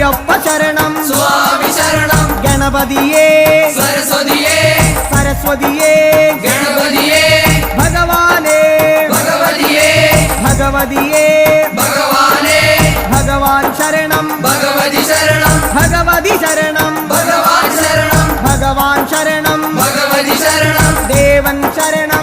അയ്യപ്പ ശരണം. സ്വാമി ശരണം. ഗണപതിയേ. സരസ്വതിയേ. സരസ്വതിയേ. ഗണപതിയേ. ഭഗവാനേ. ഭഗവതിയേ. ഭഗവതിയേ. ഭഗവാനേ. ഭഗവാൻ ശരണം. ഭഗവതി ശരണം. ഭഗവതി ശരണം. ഭഗവാൻ ശരണം. ഭഗവാൻ ശരണം. ഭഗവതി ശരണം. ദേവൻ ശരണം.